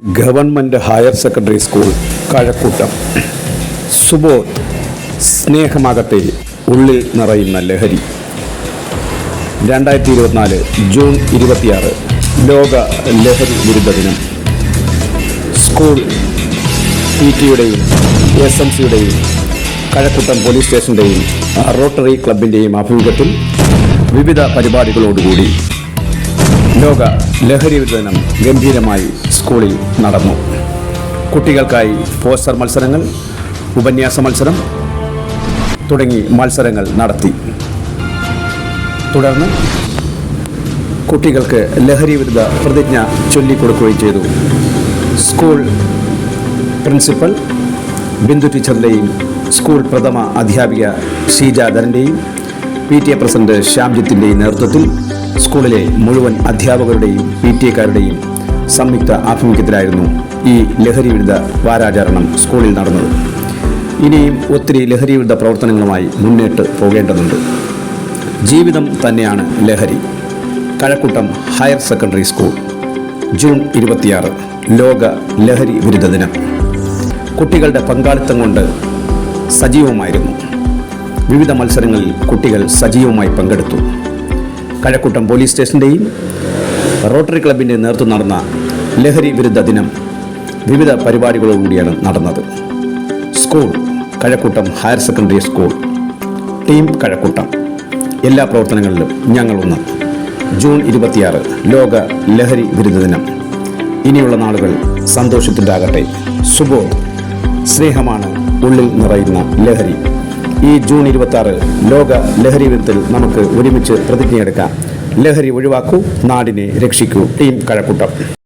Government higher secondary school Kazhakkoottam. Subodh സ്നേഹമാകട്ടെ ഉള്ളിൽ നിറയുന്ന ലഹരി. രണ്ടായിരത്തി ഇരുപത്തിനാല് ജൂൺ ഇരുപത്തിയാറ് ലോക ലഹരി വിരുദ്ധ ദിനം. സ്കൂൾ പി ടിയുടെയും എസ് എം സിയുടെയും കഴക്കൂട്ടം പോലീസ് സ്റ്റേഷന്റെയും റോട്ടറി ക്ലബിന്റെയും ആഭിമുഖ്യത്തിൽ വിവിധ പരിപാടികളോടുകൂടി ലോക ലഹരി വിരുദ്ധ ദിനം ഗംഭീരമായി സ്കൂളിൽ നടന്നു. കുട്ടികൾക്കായി പോസ്റ്റർ മത്സരങ്ങൾ ഉപന്യാസ മത്സരം തുടങ്ങി മത്സരങ്ങൾ നടത്തി. തുടർന്ന് കുട്ടികൾക്ക് ലഹരി വിരുദ്ധ പ്രതിജ്ഞ ചൊല്ലിക്കൊടുക്കുകയും ചെയ്തു. സ്കൂൾ പ്രിൻസിപ്പൽ ബിന്ദു ടീച്ചറിന്റെയും സ്കൂൾ പ്രഥമ അധ്യാപിക ഷീജാധരന്റെയും പി ടി എ പ്രസിഡന്റ് ശ്യാംജിത്തിന്റെയും നേതൃത്വത്തിൽ സ്കൂളിലെ മുഴുവൻ അധ്യാപകരുടെയും പി ടി എക്കാരുടെയും സംയുക്ത ആഭിമുഖ്യത്തിലായിരുന്നു ഈ ലഹരി വിരുദ്ധ വാരാചരണം സ്കൂളിൽ നടന്നത്. ഇനിയും ഒത്തിരി ലഹരി വിരുദ്ധ പ്രവർത്തനങ്ങളുമായി മുന്നേറ്റ് പോകേണ്ടതുണ്ട്. ജീവിതം തന്നെയാണ് ലഹരി. Kazhakkoottam higher secondary school. June ഇരുപത്തിയാറ് ലോക ലഹരി വിരുദ്ധ ദിനം. കുട്ടികളുടെ പങ്കാളിത്തം കൊണ്ട് സജീവമായിരുന്നു. വിവിധ മത്സരങ്ങളിൽ കുട്ടികൾ സജീവമായി പങ്കെടുത്തു. കഴക്കൂട്ടം പോലീസ് സ്റ്റേഷന്റെയും റോട്ടറി ക്ലബിന്റെ നേതൃത്വം നടന്ന ലഹരി വിരുദ്ധ ദിനം വിവിധ പരിപാടികളോടുകൂടിയാണ് നടന്നത്. School Kazhakkoottam higher secondary school team Kazhakkoottam. എല്ലാ പ്രവർത്തനങ്ങളിലും ഞങ്ങളൊന്ന് ജൂൺ ഇരുപത്തിയാറ് ലോക ലഹരി വിരുദ്ധ ദിനം. ഇനിയുള്ള നാളുകൾ സന്തോഷത്തിന്റാകട്ടെ സുബോധ് സ്നേഹമാണ് ഉള്ളിൽ നിറയുന്ന ലഹരി. ഈ ജൂൺ ഇരുപത്തി ആറ് ലോക ലഹരി വിരുദ്ധത്തിൽ നമുക്ക് ഒരുമിച്ച് പ്രതിജ്ഞയെടുക്കാം. ലഹരി ഒഴിവാക്കൂ നാടിനെ രക്ഷിക്കൂ. ടീം കഴക്കൂട്ടം.